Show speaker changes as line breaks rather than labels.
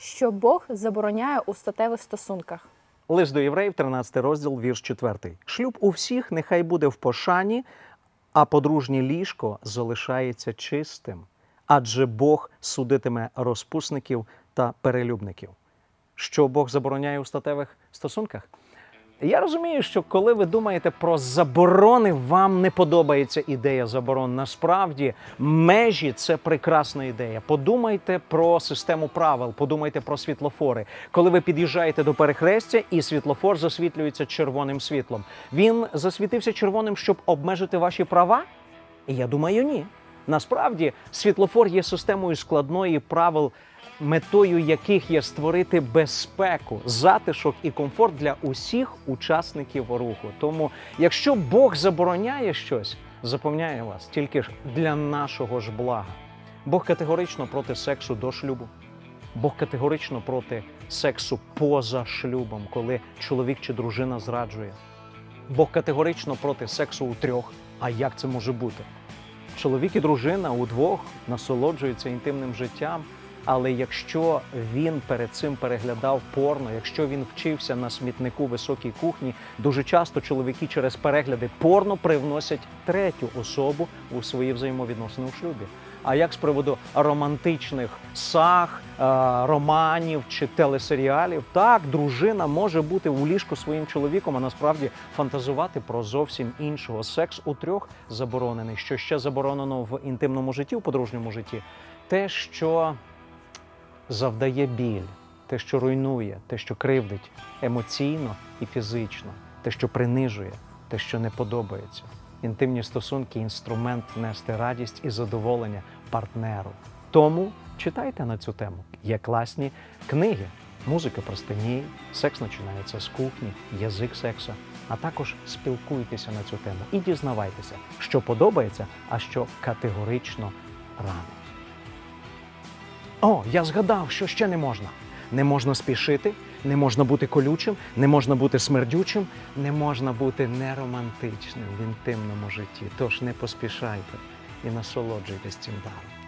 що Бог забороняє у статевих стосунках.
Лист до євреїв, 13 розділ, вірш 4. Шлюб у всіх нехай буде в пошані, а подружнє ліжко залишається чистим, адже Бог судитиме розпусників та перелюбників. Що Бог забороняє у статевих стосунках? Я розумію, що коли ви думаєте про заборони, вам не подобається ідея заборон. Насправді, межі це прекрасна ідея. Подумайте про систему правил, подумайте про світлофори. Коли ви під'їжджаєте до перехрестя, і світлофор засвітлюється червоним світлом. Він засвітився червоним, щоб обмежити ваші права? Я думаю, ні. Насправді, світлофор є системою складної правил, метою яких є створити безпеку, затишок і комфорт для усіх учасників руху. Тому, якщо Бог забороняє щось, запевняю вас, тільки ж для нашого ж блага. Бог категорично проти сексу до шлюбу. Бог категорично проти сексу поза шлюбом, коли чоловік чи дружина зраджує. Бог категорично проти сексу у трьох. А як це може бути? Чоловік і дружина удвох насолоджуються інтимним життям. Але якщо він перед цим переглядав порно, якщо він вчився на смітнику високій кухні, дуже часто чоловіки через перегляди порно привносять третю особу у свої взаємовідносини у шлюбі. А як з приводу романтичних саг, е, романів чи телесеріалів, так дружина може бути у ліжку своїм чоловіком, а насправді фантазувати про зовсім іншого. Секс у трьох заборонений. Що ще заборонено в інтимному житті, у подружньому житті, те, що завдає біль, те, що руйнує, те, що кривдить емоційно і фізично, те, що принижує, те, що не подобається. Інтимні стосунки інструмент нести радість і задоволення партнеру. Тому читайте на цю тему. Є класні книги. Музика простині, секс починається з кухні, язик сексу. А також спілкуйтеся на цю тему і дізнавайтеся, що подобається, а що категорично рано. О, я згадав, що ще не можна. Не можна спішити, не можна бути колючим, не можна бути смердючим, не можна бути неромантичним в інтимному житті. Тож не поспішайте і насолоджуйтесь цим даром.